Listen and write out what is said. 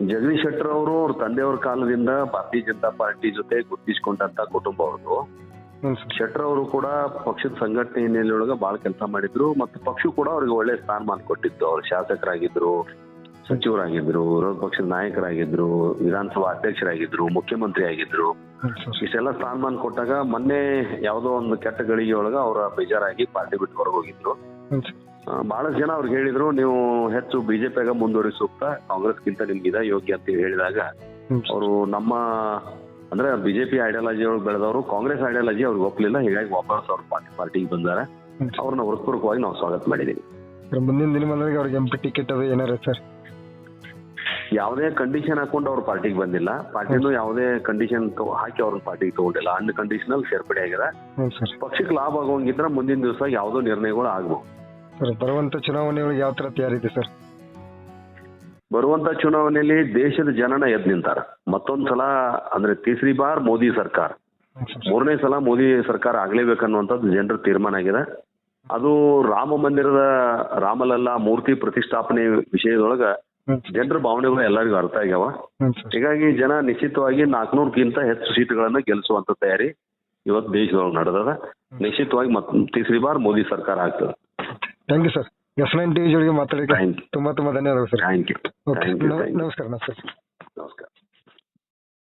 ಜಗದೀಶ್ ಶೆಟ್ಟರ್ ಅವರು ಅವ್ರ ತಂದೆಯವ್ರ ಕಾಲದಿಂದ ಭಾರತೀಯ ಜನತಾ ಪಾರ್ಟಿ ಜೊತೆ ಗುರುತಿಸಿಕೊಂಡಂತ ಕುಟುಂಬ ಅವ್ರದ್ದು ಶೆಟ್ಟರ್ ಅವರು ಕೂಡ ಪಕ್ಷದ ಸಂಘಟನೆ ಹಿನ್ನೆಲೆಯೊಳಗೆ ಬಹಳ ಕೆಲಸ ಮಾಡಿದ್ರು ಮತ್ತು ಪಕ್ಷ ಕೂಡ ಅವ್ರಿಗೆ ಒಳ್ಳೆ ಸ್ಥಾನಮಾನ ಕೊಟ್ಟಿತ್ತು. ಅವ್ರ ಶಾಸಕರಾಗಿದ್ರು ಸಚಿವರಾಗಿದ್ರು ವಿರೋಧ ಪಕ್ಷದ ನಾಯಕರಾಗಿದ್ರು ವಿಧಾನಸಭಾ ಅಧ್ಯಕ್ಷರಾಗಿದ್ರು ಮುಖ್ಯಮಂತ್ರಿ ಆಗಿದ್ರು. ಇಷ್ಟೆಲ್ಲ ಸ್ಥಾನಮಾನ ಕೊಟ್ಟಾಗ ಮೊನ್ನೆ ಯಾವುದೋ ಒಂದು ಕೆಟ್ಟ ಗಳಿಗೆ ಒಳಗ ಅವರ ಬೇಜಾರಾಗಿ ಪಾರ್ಟಿ ಬಿಟ್ಟು ಹೊರಗೆ ಬಹಳಷ್ಟು ಜನ ಅವ್ರಿಗೆ ಹೇಳಿದ್ರು ನೀವು ಹೆಚ್ಚು ಬಿಜೆಪಿಯಾಗ ಮುಂದುವರಿ ಸೂಕ್ತ ಕಾಂಗ್ರೆಸ್ಗಿಂತ ನಿಮ್ಗೆ ಇದ ಯೋಗ್ಯ ಅಂತ ಹೇಳಿದಾಗ ಅವರು ನಮ್ಮ ಅಂದ್ರೆ ಬಿಜೆಪಿ ಐಡಿಯಾಲಜಿ ಒಳಗೆ ಬೆಳೆದವರು ಕಾಂಗ್ರೆಸ್ ಐಡಿಯಾಲಜಿ ಅವ್ರಿಗೆ ಒಪ್ಪಲಿಲ್ಲ ಹೀಗಾಗಿ ವಾಪಸ್ ಅವ್ರ ಪಾರ್ಟಿ ಪಾರ್ಟಿಗೆ ಬಂದಾರೆ. ಅವ್ರನ್ನ ಹೃತ್ಪೂರ್ವಕವಾಗಿ ನಾವು ಸ್ವಾಗತ ಮಾಡಿದೀವಿ. ಮುಂದಿನ ದಿನಮಾನಗಳಿಗೆ ಅವ್ರಿಗೆ ಎಂ ಪಿ ಟಿಕೆಟ್ ಅದು ಏನಾರ ಸರ್? ಯಾವುದೇ ಕಂಡೀಷನ್ ಹಾಕೊಂಡು ಅವ್ರ ಪಾರ್ಟಿಗೆ ಬಂದಿಲ್ಲ. ಪಾರ್ಟಿನೂ ಯಾವುದೇ ಕಂಡೀಷನ್ ಹಾಕಿ ಅವ್ರ ಪಾರ್ಟಿಗೆ ತಗೊಂಡಿಲ್ಲ. ಅನ್ ಕಂಡೀಷನಲ್ ಸೇರ್ಪಡೆ ಆಗಿದೆ ಪಕ್ಷಕ್ಕೆ ಲಾಭ ಆಗೋಂಗಿದ್ರೆ ಮುಂದಿನ ದಿವಸ ಯಾವುದೋ ನಿರ್ಣಯಗಳು ಆಗ್ಬೋದು. ಸರ್, ಬರುವಂತ ಚುನಾವಣೆಗಳಿಗೆ ಯಾವ ತರ ತಯಾರಿದೆ ಸರ್? ಬರುವಂತ ಚುನಾವಣೆಯಲ್ಲಿ ದೇಶದ ಜನನ ಎದ್ ನಿಂತಾರ. ಮತ್ತೊಂದ್ ಸಲ ಅಂದ್ರೆ ತೀಸರಿ ಬಾರ್ ಮೋದಿ ಸರ್ಕಾರ. ಮೂರನೇ ಸಲ ಮೋದಿ ಸರ್ಕಾರ ಆಗ್ಲೇಬೇಕನ್ನುವಂಥದ್ದು ಜನರ ತೀರ್ಮಾನ ಆಗಿದೆ. ಅದು ರಾಮ ಮಂದಿರದ ರಾಮಲಲ್ಲ ಮೂರ್ತಿ ಪ್ರತಿಷ್ಠಾಪನೆ ವಿಷಯದೊಳಗ ಜನರ ಭಾವನೆಗಳು ಎಲ್ಲರಿಗೂ ಅರ್ಥ ಆಗ್ಯಾವ. ಹೀಗಾಗಿ ಜನ ನಿಶ್ಚಿತವಾಗಿ ನಾಲ್ಕುನೂರಕ್ಕಿಂತ ಹೆಚ್ಚು ಸೀಟ್ಗಳನ್ನ ಗೆಲ್ಲಿಸುವಂತ ತಯಾರಿ ಇವತ್ತು ದೇಶದೊಳಗೆ ನಡೆದದ. ನಿಶ್ಚಿತವಾಗಿ ಮತ್ ತೀಸರಿ ಬಾರ್ ಮೋದಿ ಸರ್ಕಾರ ಆಗ್ತದೆ. thank you sir S nine T ಜೊತೆಗೆ ಮಾತಾಡೋಕ್ಕೆ ಥ್ಯಾಂಕ್ ಯು ತುಂಬ ತುಂಬ ಧನ್ಯವಾದಗಳು sir thank you okay thank you thank you ನಮಸ್ಕಾರ ನಮಸ್ಕಾರ